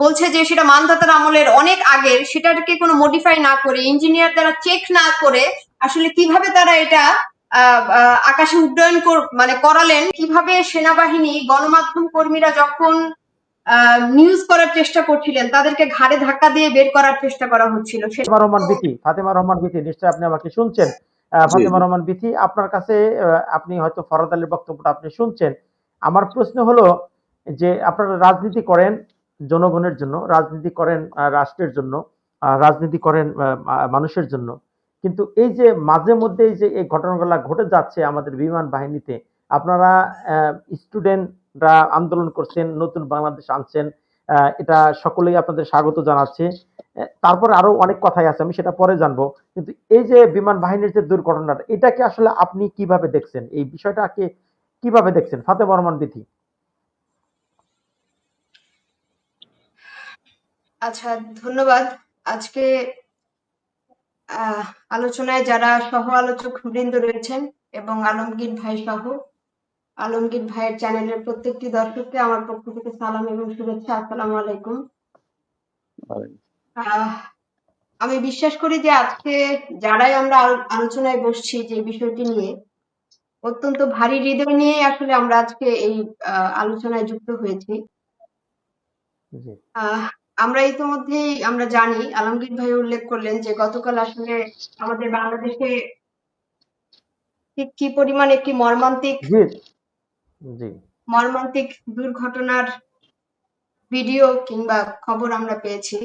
বলছে যে সেটা মানধাতার আমলের অনেক আগের সেটাকে কোনো মডিফাই না করে ইঞ্জিনিয়ার দ্বারা চেক না করে আসলে কীভাবে তারা এটা আহ, আহ, আকাশে উড্ডয়ন মানে করালেন কীভাবে সেনাবাহিনী গণমাধ্যম কর্মীরা যখন নিউজ করার চেষ্টা করছিলেন তাদেরকে ঘাড়ে ধাক্কা দিয়ে বের করার চেষ্টা করা হচ্ছিল। ফাতেমা রহমান বিথি ফাতেমা রহমান বিথি নিশ্চয়ই আপনি আমাকে শুনছেন। আহ, ফাতেমা রহমান বিথি আপনার কাছে আহ, আপনি হয়তো ফরাদ আলীর বক্তব্যটা আপনি শুনছেন। আমার প্রশ্ন হলো যে আপনারা রাজনীতি করেন জনগণের জন্য, রাজনীতি করেন রাষ্ট্রের জন্য রাজনীতি করেন মানুষের জন্য। কিন্তু এই যে মাঝে মধ্যে যে এই ঘটনাগুলো ঘটে যাচ্ছে আমাদের বিমান বাহিনীতে, আপনারা স্টুডেন্টরা আন্দোলন করছেন, নতুন বাংলাদেশ আনছেন এটা সকলেই আপনাদের স্বাগত জানাচ্ছে। তারপরে আরও অনেক কথাই আছে, আমি সেটা পরে জানব। কিন্তু এই যে বিমান বাহিনীর যে দুর্ঘটনাটা এটাকে আসলে আপনি কীভাবে দেখছেন? এই বিষয়টাকে কীভাবে দেখছেন? ফাতেমা রহমান বিথি। আচ্ছা ধন্যবাদ। আজকে আলোচনায় যারা সহ আলোচক বৃন্দ রয়েছেন এবং আলমগীর ভাই সহ আলমগীর ভাইয়ের চ্যানেলের প্রত্যেকটি দর্শককে আমার পক্ষ থেকে সালাম এবং শুভেচ্ছা। আসসালামু আলাইকুম। আহ, আমি বিশ্বাস করি যে আজকে যারাই আমরা আলোচনায় বসছি যে বিষয়টি নিয়ে অত্যন্ত ভারী হৃদয় নিয়ে আসলে আমরা আজকে এই আলোচনায় যুক্ত হয়েছি। আহ, আমরা ইতিমধ্যেই আমরা জানি আলমগীর ভাই উল্লেখ করলেন যে গতকাল আসলে আমাদের বাংলাদেশে ঠিক কি পরিমাণ একটি মর্মান্তিক মর্মান্তিক দুর্ঘটনার ভিডিও কিংবা খবর আমরা পেয়েছি।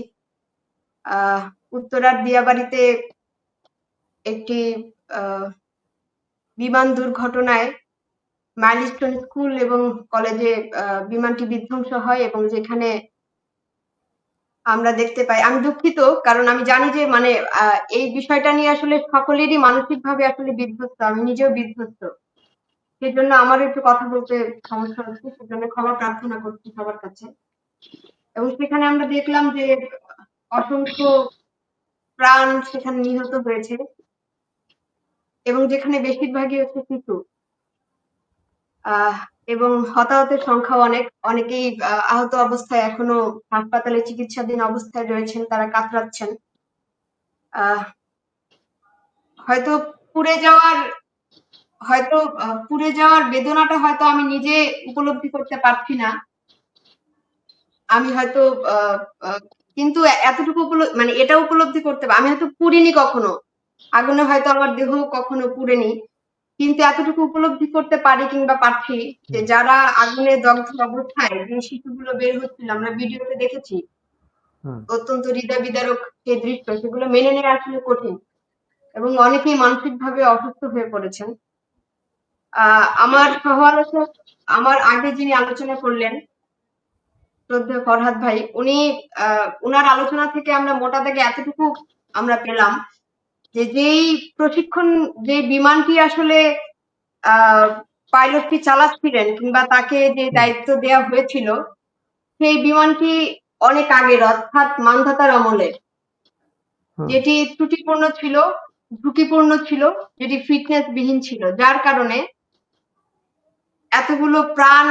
আহ উত্তরার দিয়াবাড়িতে একটি আহ, বিমান দুর্ঘটনায় মাইলস্টোন স্কুল এবং কলেজে আহ, বিমানটি বিধ্বংস হয় এবং যেখানে আমরা দেখতে পাই। আমি দুঃখিত, কারণ আমি জানি যে মানে এই বিষয়টা নিয়ে আসলে সকলেরই মানসিকভাবে আসলে বিধ্বস্ত, আমি নিজেও বিধ্বস্ত। সেজন্য আমার একটু কথা বলতে সমস্যা হচ্ছে, সেজন্য ক্ষমা প্রার্থনা করছি সবার কাছে। এবং সেখানে আমরা দেখলাম যে, অসংখ্য প্রাণ সেখানে নিহত হয়েছে। এবং যেখানে বেশিরভাগই হচ্ছে শিশু। আহ এবং হতাহতের সংখ্যা অনেক। অনেকেই আহ, আহত অবস্থায় এখনও হাসপাতালে চিকিৎসাধীন অবস্থায় রয়েছেন তারা কাতরাচ্ছেন। হয়তো পুড়ে যাওয়ার হয়তো পুড়ে যাওয়ার বেদনাটা হয়তো আমি নিজে উপলব্ধি করতে পারছি না। আমি হয়তো কিন্তু এতটুকু মানে এটা উপলব্ধি করতে আমি হয়তো পুড়িনি কখনো। আগুনে হয়তো আমার দেহ কখনো পুড়েনি। কিন্তু এতটুকু উপলব্ধি করতে পারি কিংবা পারছি যে যারা আগুনে দগ্ধ অবস্থায় যে শিশুগুলো বের হচ্ছিল আমরা ভিডিওতে দেখেছি। অত্যন্ত হৃদয় বিদারক যে দৃশ্য সেগুলো মেনে নেওয়া আসলে কঠিন এবং অনেকেই মানসিকভাবে অসুস্থ হয়ে পড়েছেন। আহ আমার সহ আলোচক আমার আগে যিনি আলোচনা করলেন শ্রদ্ধেয় ফরহাদ ভাই উনি আহ উনার আলোচনা থেকে আমরা মোটা দাগে এতটুকু আমরা পেলাম যে যেই প্রশিক্ষণ যে বিমানটি আসলে পাইলটটি চালাচ্ছিলেন কিংবা তাকে যে দায়িত্ব দেওয়া হয়েছিল সেই বিমানটি অনেক আগের অর্থাৎ মানধাতার আমলের যেটি ত্রুটিপূর্ণ ছিল ঝুঁকিপূর্ণ ছিল যেটি ফিটনেস বিহীন ছিল যার কারণে এতগুলো প্রাণ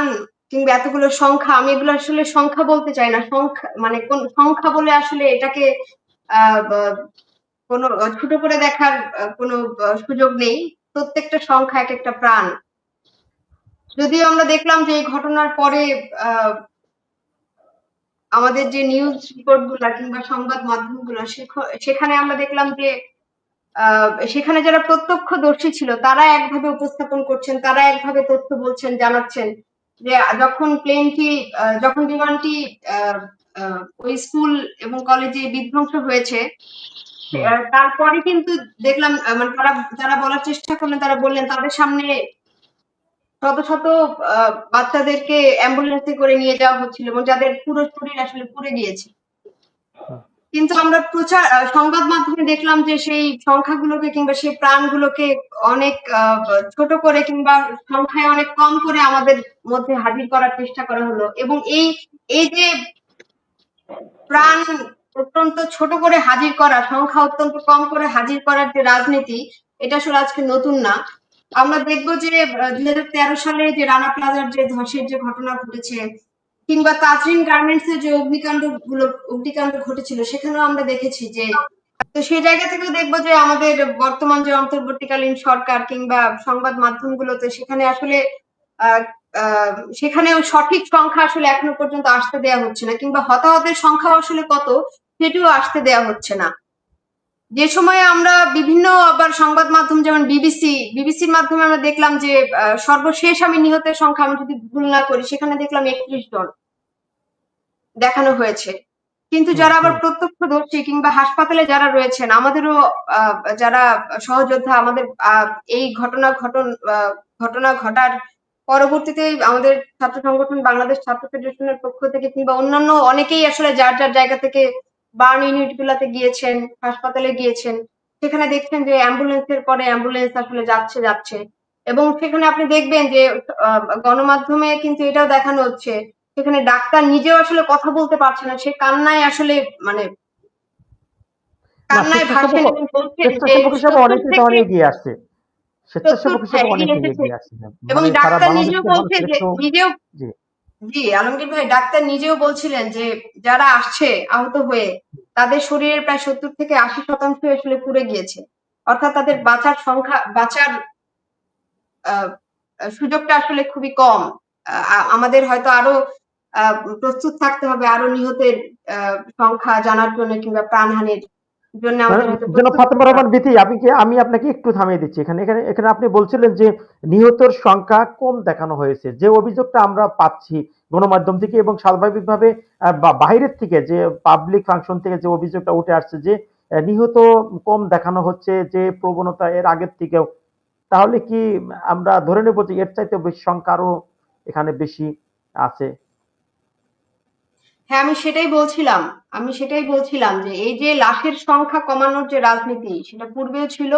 কিংবা এতগুলো সংখ্যা আমি এগুলো আসলে সংখ্যা বলতে চাই না সংখ্যা মানে কোন সংখ্যা বলে আসলে এটাকে আহ কোনো ছোট করে দেখার কোনো সুযোগ নেই। প্রত্যেকটা সংখ্যা এক একটা প্রাণ। যদিও আমরা দেখলাম যে এই ঘটনার পরে আমাদের যে নিউজ রিপোর্টগুলা কিংবা সংবাদ মাধ্যমগুলা সেখানে আমরা দেখলাম যে সেখানে যারা প্রত্যক্ষদর্শী ছিল, তারা একভাবে উপস্থাপন করছেন, তারা একভাবে তথ্য বলছেন, জানাচ্ছেন যে, যখন প্লেনটি যখন বিমানটি ওই স্কুল এবং কলেজে বিধ্বংস হয়েছে তারপরে কিন্তু দেখলাম মানে তারা যারা বলার চেষ্টা করলেন তারা বললেন তাদের সামনে শত শত বাচ্চাদেরকে অ্যাম্বুলেন্সে করে নিয়ে যাওয়া হচ্ছিল এবং যাদের পুরো শরীর আসলে পুড়ে গিয়েছে। কিন্তু আমরা প্রচার সংবাদ মাধ্যমে দেখলাম যে সেই সংখ্যাগুলোকে কিংবা সেই প্রাণগুলোকে অনেক ছোট করে কিংবা সংখ্যায় অনেক কম করে আমাদের মধ্যে হাজির করার চেষ্টা করা হলো এবং এই এই যে প্রাণ অত্যন্ত ছোট করে হাজির করা, সংখ্যা অত্যন্ত কম করে হাজির করার যে রাজনীতি, এটা আসলে আজকে নতুন না। আমরা দেখব যে দুই হাজার তেরো সালে যে রানা প্লাজার যে ধসের যে ঘটনা ঘটেছে, কিংবা তাজরিন গার্মেন্টস এর যে অগ্নিকাণ্ডগুলো, অগ্নিকাণ্ড ঘটেছিল, সেখানেও আমরা দেখেছি যে, তো সেই জায়গা থেকেও দেখব যে আমাদের বর্তমান যে অন্তর্বর্তীকালীন সরকার কিংবা সংবাদ মাধ্যমগুলোতে সেখানে আসলে সেখানেও সঠিক সংখ্যা আসলে এখনও পর্যন্ত আসতে দেয়া হচ্ছে না, কিংবা হতাহতের সংখ্যা আসলে কত সেটিও আসতে দেয়া হচ্ছে না। যে সময়ে আমরা বিভিন্ন আবার সংবাদ মাধ্যম যেমন বিবিসি বিবিসির মাধ্যমে আমরা দেখলাম যে সর্বশেষ আমি নিহতের সংখ্যা আমি যদি ভুল না করি সেখানে দেখলাম একত্রিশ জন দেখানো হয়েছে। কিন্তু যারা আবার প্রত্যক্ষদর্শী কিংবা হাসপাতালে যারা রয়েছেন আমাদেরও আহ, যারা সহযোদ্ধা আমাদের আহ, এই ঘটনা ঘটন ঘটনা ঘটার পরবর্তীতে আমাদের ছাত্র সংগঠন বাংলাদেশ ছাত্র ফেডারেশনের পক্ষ থেকে কিংবা অন্যান্য অনেকেই আসলে যার যার জায়গা থেকে বার্ন ইউনিট গুলাতে গিয়েছেন হাসপাতালে গিয়েছেন সেখানে দেখছেন যে অ্যাম্বুলেন্সের পরে অ্যাম্বুলেন্স আসলে যাচ্ছে যাচ্ছে। এবং সেখানে আপনি দেখবেন যে গণমাধ্যমে কিন্তু এটাও দেখানো হচ্ছে সেখানে ডাক্তার নিজেও আসলে কথা বলতে পারছে না সে কান্নায় আসলে মানে কান্নায় ভাসেন এগিয়ে আসছে। এবং মানে ডাক্তার নিজেও বলছে যে নিজেও জি। আলমগীর ভাই, ডাক্তার নিজেও বলছিলেন যে যারা আসছে, আহত হয়ে, তাদের শরীরের প্রায় সত্তর থেকে আশি শতাংশ আসলে পুড়ে গিয়েছে অর্থাৎ তাদের বাঁচার সংখ্যা, বাঁচার সুযোগটা আসলে খুবই কম আমাদের হয়তো আরও প্রস্তুত থাকতে হবে, আরও নিহতের সংখ্যা জানার জন্য কিংবা প্রাণহানির কি আমি আপনাকে একটু থামিয়ে দিচ্ছি। এখানে এখানে এখানে আপনি বলছিলেন যে নিহতর সংখ্যা কম দেখানো হয়েছে। যে অভিযোগটা আমরা পাচ্ছি গণমাধ্যম থেকে এবং স্বাভাবিকভাবে বাইরের থেকে যে পাবলিক ফাংশন থেকে যে অভিযোগটা উঠে আসছে যে নিহত কম দেখানো হচ্ছে যে প্রবণতা এর আগের থেকেও তাহলে কি আমরা ধরে নেব যে এর চাইতে বেশি সংখ্যা আরও এখানে বেশি আছে? হ্যাঁ আমি সেটাই বলছিলাম। আমি সেটাই বলছিলাম যে এই যে লাশের সংখ্যা কমানোর যে রাজনীতি সেটা পূর্বেও ছিল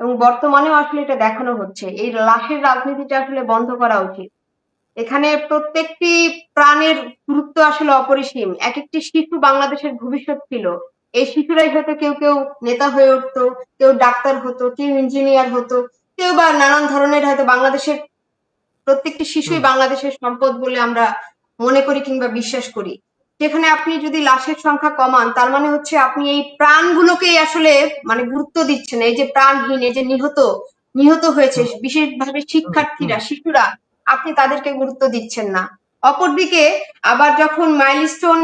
এবং বর্তমানেও আসলে এটা দেখানো হচ্ছে। এই লাশের রাজনীতিটা আসলে বন্ধ করা উচিত। এখানে প্রত্যেকটি প্রাণের গুরুত্ব আসলে অপরিসীম। এক একটি শিশু বাংলাদেশের ভবিষ্যৎ ছিল। এই শিশুরাই হয়তো কেউ কেউ নেতা হয়ে উঠতো কেউ ডাক্তার হতো কেউ ইঞ্জিনিয়ার হতো কেউ বা নানান ধরনের হয়তো বাংলাদেশের প্রত্যেকটি শিশুই বাংলাদেশের সম্পদ বলে আমরা মনে করি কিংবা বিশ্বাস করি। সেখানে আপনি যদি লাশের সংখ্যা কমান তার মানে হচ্ছে আপনি এই প্রাণগুলোকেই আসলে মানে গুরুত্ব দিচ্ছেন। এই যে প্রাণহীন এই যে নিহত নিহত হয়েছে বিশেষভাবে শিক্ষার্থীরা শিশুরা আপনি তাদেরকে গুরুত্ব দিচ্ছেন না। অপরদিকে আবার যখন মাইলস্টোন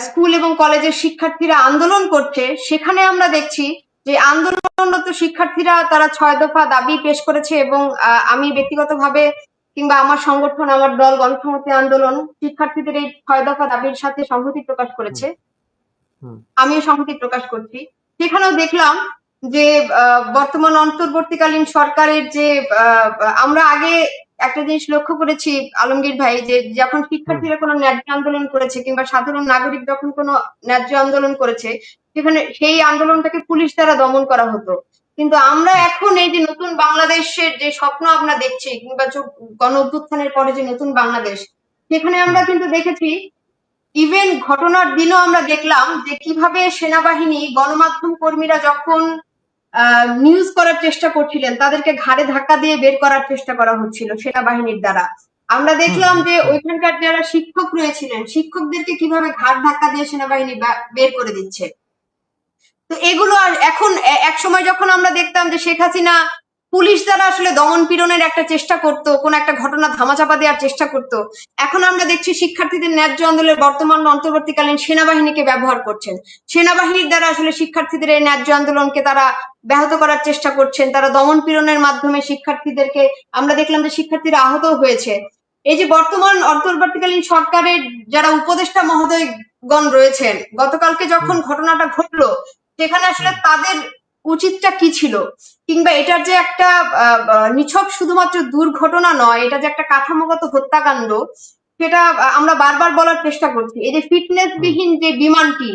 স্কুল এবং কলেজের শিক্ষার্থীরা আন্দোলন করছে সেখানে আমরা দেখছি যে আন্দোলনরত শিক্ষার্থীরা তারা ছয় দফা দাবি পেশ করেছে এবং আহ, আমি ব্যক্তিগতভাবে কিংবা আমার সংগঠন আমার দল গণসংহতি আন্দোলন শিক্ষার্থীদের এই ছয় দফা দাবির সাথে সংহতি প্রকাশ করেছে। আমিও সংহতি প্রকাশ করছি। সেখানেও দেখলাম যে বর্তমান অন্তর্বর্তীকালীন সরকারের যে আহ, আমরা আগে একটা জিনিস লক্ষ্য করেছি আলমগীর ভাই যে যখন শিক্ষার্থীরা কোনো ন্যায্য আন্দোলন করেছে কিংবা সাধারণ নাগরিক যখন কোনো ন্যায্য আন্দোলন করেছে সেখানে সেই আন্দোলনটাকে পুলিশ দ্বারা দমন করা হতো। কিন্তু আমরা এখন এই যে নতুন বাংলাদেশের যে স্বপ্ন আমরা দেখছি কিংবা গণ অভ্যুত্থানের পরে যে নতুন বাংলাদেশ সেখানে আমরা কিন্তু দেখেছি ইভেন ঘটনার দিনও আমরা দেখলাম যে কীভাবে সেনাবাহিনী গণমাধ্যম কর্মীরা যখন নিউজ করার চেষ্টা করছিলেন তাদেরকে ঘাড়ে ধাক্কা দিয়ে বের করার চেষ্টা করা হচ্ছিল সেনাবাহিনীর দ্বারা। আমরা দেখলাম যে ওইখানকার যারা শিক্ষক রয়েছিলেন শিক্ষকদেরকে কীভাবে ঘাড় ধাক্কা দিয়ে সেনাবাহিনী বের করে দিচ্ছে। তো এগুলো আর এখন এক সময় যখন আমরা দেখতাম যে শেখ হাসিনা পুলিশ দ্বারা আসলে দমন পীড়নের একটা চেষ্টা করতো, কোন একটা ঘটনা ধামাচাপা দেওয়ার চেষ্টা করতো, এখন আমরা দেখছি শিক্ষার্থীদের ন্যায্য আন্দোলনের বর্তমান অন্তর্বর্তীকালীন সেনাবাহিনীকে ব্যবহার করছেন। সেনাবাহিনীর দ্বারা আসলে শিক্ষার্থীদের এই ন্যায্য আন্দোলনকে তারা ব্যাহত করার চেষ্টা করছেন, তারা দমন পীড়নের মাধ্যমে শিক্ষার্থীদেরকে, আমরা দেখলাম যে শিক্ষার্থীরা আহত হয়েছে। এই যে বর্তমান অন্তর্বর্তীকালীন সরকারের যারা উপদেষ্টা মহোদয়গণ রয়েছেন, গতকালকে যখন ঘটনাটা ঘটলো সেখানে আসলে তাদের উচিতটা কি ছিল? কিংবা এটার যে একটা নিছক শুধুমাত্র দুর্ঘটনা নয় এটা যে একটা কাঠামোগত হত্যাকাণ্ড সেটা আমরা বারবার বলার চেষ্টা করছি। এই যে ফিটনেস বিহীন যে বিমানটি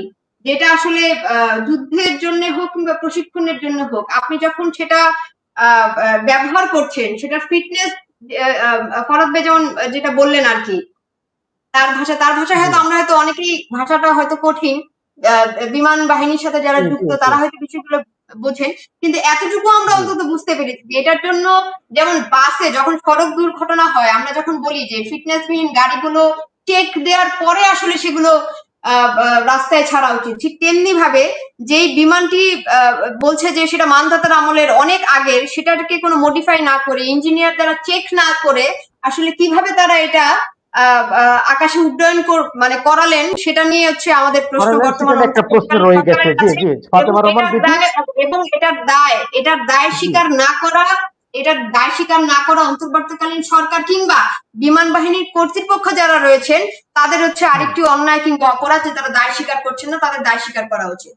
যেটা আসলে আহ, যুদ্ধের জন্য হোক কিংবা প্রশিক্ষণের জন্য হোক আপনি যখন সেটা ব্যবহার করছেন সেটা ফিটনেস ফরাদ যেমন যেটা বললেন আর কি তার ভাষা তার ভাষায় হয়তো আমরা হয়তো অনেকেই ভাষাটা হয়তো কঠিন বিমান বাহিনীর সাথে যারা যুক্ত তারা হয়তো বিষয়গুলো বোঝেন। কিন্তু এতটুকু আমরা অন্তত বুঝতে পেরেছি যে এটার জন্য যেমন বাসে যখন সড়ক দুর্ঘটনা হয় আমরা যখন বলি যে ফিটনেসবিহীন গাড়িগুলো চেক দেওয়ার পরে আসলে সেগুলো রাস্তায় ছাড়া উচিত। ঠিক তেমনি ভাবে যেই বিমানটি আহ, বলছে যে সেটা মানদাতার আমলের অনেক আগের সেটাকে কোনো মডিফাই না করে ইঞ্জিনিয়ার দ্বারা চেক না করে আসলে কীভাবে তারা এটা আকাশে উড্ডয়ন কর- মানে করালেন সেটা নিয়ে হচ্ছে আমাদের প্রশ্ন বর্তমান একটা প্রশ্ন রয়ে গেছে। জি জি ফাতেমা এবং রহমান এটার দিদি দায়- এবং এটার দায় এটার দায় স্বীকার না করা এটার দায় স্বীকার না করা অন্তর্বর্তীকালীন সরকার কিংবা বিমান বাহিনীর কর্তৃপক্ষ যারা রয়েছেন তাদের হচ্ছে আরেকটি অন্যায় কিংবা অপরাধ যে তারা দায় স্বীকার করছেন না তাদের দায় স্বীকার করা উচিত।